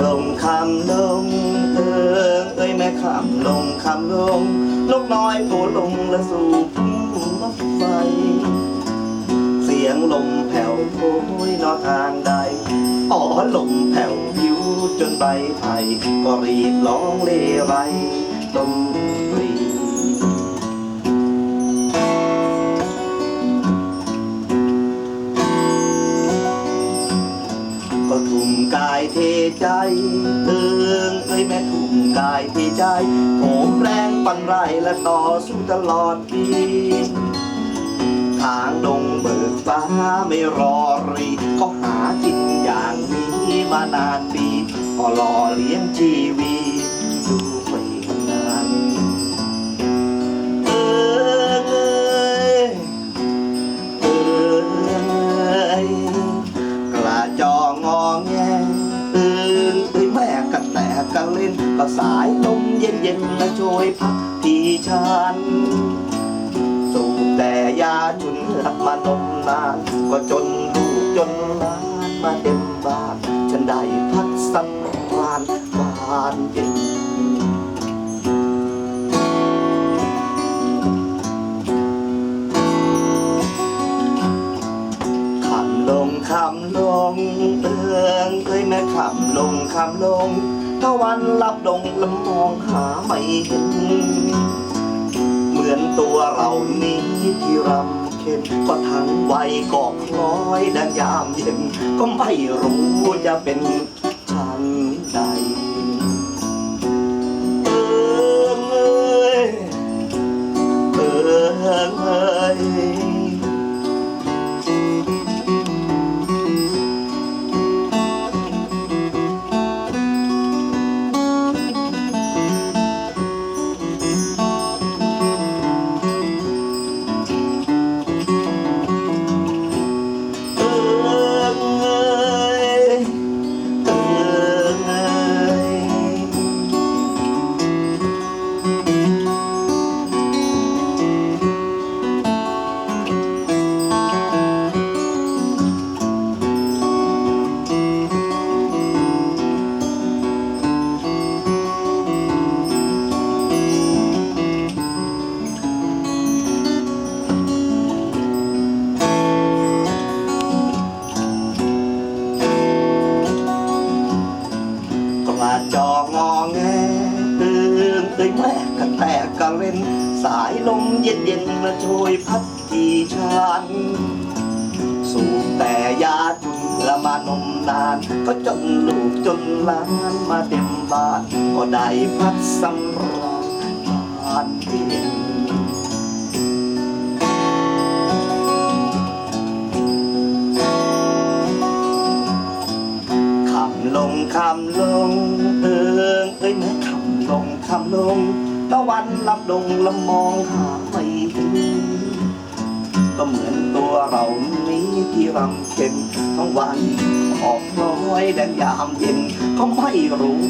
ลมคำลงเออเอ้ยแม่คำลงคำลงนกน้อยโผลงและสู่พุ่มรถไฟเสียงลมแผ่วโอยนอทางใดอ๋อลมแผ่วผิวจนใบไผ่ก็รีบร้องเล่ไรดนตรี ใจเตืองเอ้ยแม่ทุ่มกายที่ใจโหมแรงปันไรและต่อสู้ตลอดปีทางดงเบิกฟ้าไม่รอรีก็หากินอย่างนี้มานานปีพอหล่อเลี้ยงชีวี นเล่นก็สายลมเย็นๆมาช่วยพักที่ฉัน สูบแต่ยาจุนหลับมานมนาน ก็จนลูกจนหลานมาเต็มบ้าน ฉันได้พักสำราญบานเย็นคำลงคำลงเอืองเคยแม่คำลงคำลง ตะวันรับดงลำมองหาไม่เห็น เหมือนตัวเรานี้ที่รำเข็มก็ทั้งวัยก็คล้อยดังยามเย็นก็ไม่รู้จะเป็น ล่นสายลมเย็นเย็นมาช่วยพัดที่ฉัน สูบแต่ยาจุนละมานมนาน ก็จนลูกจนหลานมาเต็มบ้าน ก็ได้พักสำราญบ้านเย็นคำลงคำลงเอิงเอ้ยแม่คำลงคำลง ตะวันลับดงละมองหาไม่เห็นก็เหมือนตัวเรานี้ที่รำเค็มทั้งวันออกร้อยแดงยามเย็นก็ไม่รู้